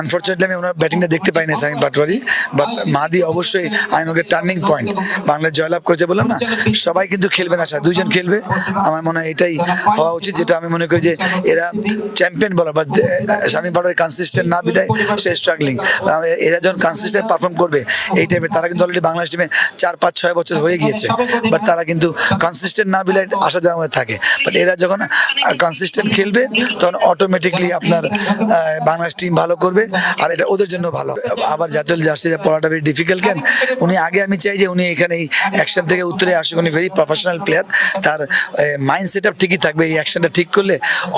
Unfortunately আমি ওনার ব্যাটিংটা দেখতে পাই না সাইন পাটোয়ারি বাট মাদি অবশ্যই আমি ওকে টার্নিং পয়েন্ট বাংলা জয়লাভ করেছে বললাম না, সবাই কিন্তু খেলবে না স্যার দুইজন খেলবে। আমার মনে হয় এটাই হওয়া উচিত, যেটা আমি মনে করি যে এরা চ্যাম্পিয়ন বলার বাট স্বামী পাটোয়ারি কনসিস্টেন্ট না বিদায়, সে স্ট্রাগলিং এরা যখন কনসিস্টেন্ট পারফর্ম করবে, এই টাইমে তারা কিন্তু অলরেডি বাংলাদেশ টিমে চার, পাঁচ, ছয় বছর হয়ে গিয়েছে বাট তারা কিন্তু কনসিস্টেন্ট না বিলে আসা যাওয়া থাকে। বাট এরা যখন কনসিস্টেন্ট খেলবে, তখন অটোমেটিকলি আপনার বাংলাদেশ টিম ভালো করবে আর এটা ওদের জন্য ভালো। আবার জাতীয় জার্সি পড়াটা ভেরি ডিফিকাল্ট কেন? উনি আগে আমি চাই যে উনি এখানে এই অ্যাকশন থেকে উত্তরে আসুক। উনি ভেরি প্রফেশনাল প্লেয়ার তার মাইন্ড সেট আপ ঠিকই থাকবে। এই অ্যাকশনটা ঠিক করলে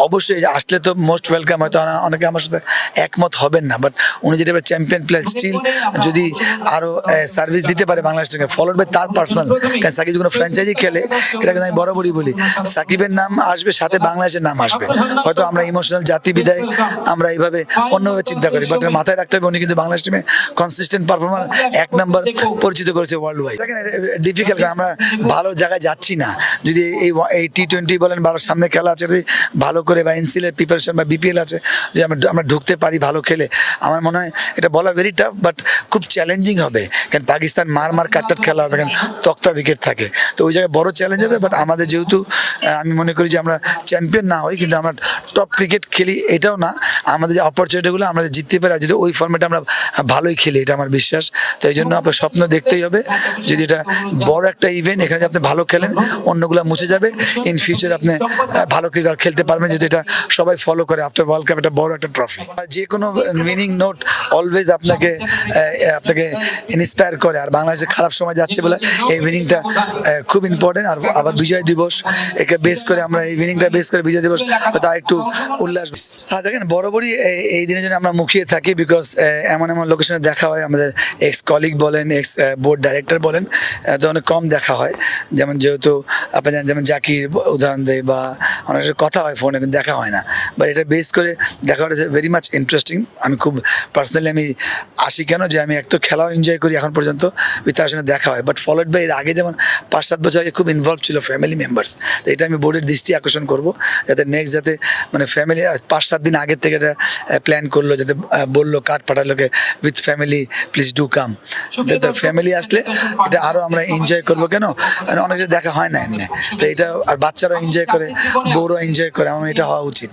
অবশ্যই আসলে তো মোস্ট ওয়েলকাম হয়তো অনেকে আমার সাথে একমত হবেন না। বাট উনি যেটা চ্যাম্পিয়ন প্লেয়ার স্টিল যদি আরও সার্ভিস দিতে পারে বাংলাদেশ থেকে ফলোড বাই তার পার্সোনাল কারণ সাকিব কোনো ফ্র্যাঞ্চাইজি খেলে, এটা কিন্তু আমি বরাবরই বলি, সাকিবের নাম আসবে, সাথে বাংলাদেশের নাম আসবে। হয়তো আমরা ইমোশনাল জাতি বিদায় আমরা এইভাবে অন্যভাবে চিন্তা করি। বাট মাথায় রাখতে হবে উনি কিন্তু বাংলাদেশ টিমে কনসিস্টেন্ট পারফরমার এক নাম্বার পরিচিত করেছে ওয়ার্ল্ড ওয়াইড দেখেন ডিফিকাল্ট আমরা ভালো জায়গায় যাচ্ছি না। যদি এই এই টি টোয়েন্টি বলেন ভালো সামনে খেলা আছে যদি ভালো করে বা এনসিএল এর প্রিপারেশন বা বিপিএল আছে যদি আমরা আমরা ঢুকতে পারি ভালো খেলে আমার মনে হয় এটা বলা ভেরি টাফ বাট খুব চ্যালেঞ্জিং হবে। কারণ পাকিস্তান মার মার কাটটাট খেলা হবে কারণ তক্তা উইকেট থাকে। তো ওই জায়গায় বড় চ্যালেঞ্জ হবে বাট আমাদের যেহেতু আমি মনে করি যে আমরা চ্যাম্পিয়ন না হই কিন্তু আমরা টপ ক্রিকেট খেলি এটাও না। আমাদের যে অপরচুনিটিগুলো আমরা জিততে পারি, আর যদি ওই ফর্মেটে আমরা ভালোই খেলি, এটা আমার বিশ্বাস। তো এই জন্য আপনার স্বপ্ন দেখতেই হবে, যদি এটা বড় একটা ইভেন্ট এখানে যদি আপনি ভালো খেলেন, অন্যগুলো মুছে যাবে। ইন ফিউচার আপনি ভালো ক্রিকেট খেলতে পারবেন, যদি এটা সবাই ফলো করে আফটার ওয়ার্ল্ড কাপ এটা বড় একটা ট্রফি যে কোনো উইনিং নোট অলওয়েজ আপনাকে আপনাকে ইন্সপায়ার করে। আর বাংলাদেশে খারাপ সময় যাচ্ছে বলে এই উইনিংটা খুব ইম্পর্টেন্ট আর আবার বিজয় দিবস, একে বেস করে আমরা এই উইনিংটা বেস করে বিজয় দিবস তা একটু উল্লাস। হ্যাঁ দেখেন, বরাবরই এই- দিনের জন্য আমরা মুখিয়ে থাকি বিকজ এমন এমন লোকেশনে দেখা হয়, আমাদের এক্স কলিগ বলেন এক্স বোর্ড ডাইরেক্টর বলেন তো অনেক কম দেখা হয়। যেমন যেহেতু আপনি জানেন, যেমন জাকির, উদাহরণ দেয় বা অনেক কথা হয় ফোনে কিন্তু দেখা হয় না। বাট এটা বেস করে দেখা হচ্ছে ভেরি মাচ ইন্টারেস্টিং আমি খুব পার্সোনালি আমি আসি কেন যে আমি এক তো খেলাও এনজয় করি এখন পর্যন্ত তার সঙ্গে দেখা হয়। বাট ফলোড বাই এর আগে যেমন পাঁচ সাত বছর আগে খুব ইনভলভ ছিল ফ্যামিলি মেম্বার্স তো এটা আমি বোর্ডের দৃষ্টি আকর্ষণ করব যাতে নেক্সট যাতে মানে ফ্যামিলি পাঁচ সাত দিন আগের থেকে এটা প্ল্যান করল যাতে বলল card পাঠালোকে with family please do come যাতে ফ্যামিলি আসলে এটা আরও আমরা এনজয় করব কেন? মানে অনেক দেখা হয় না এমনি। তো এটা আর বাচ্চারা এনজয় করে বউরাও এনজয় করে আমার এটা হওয়া উচিত।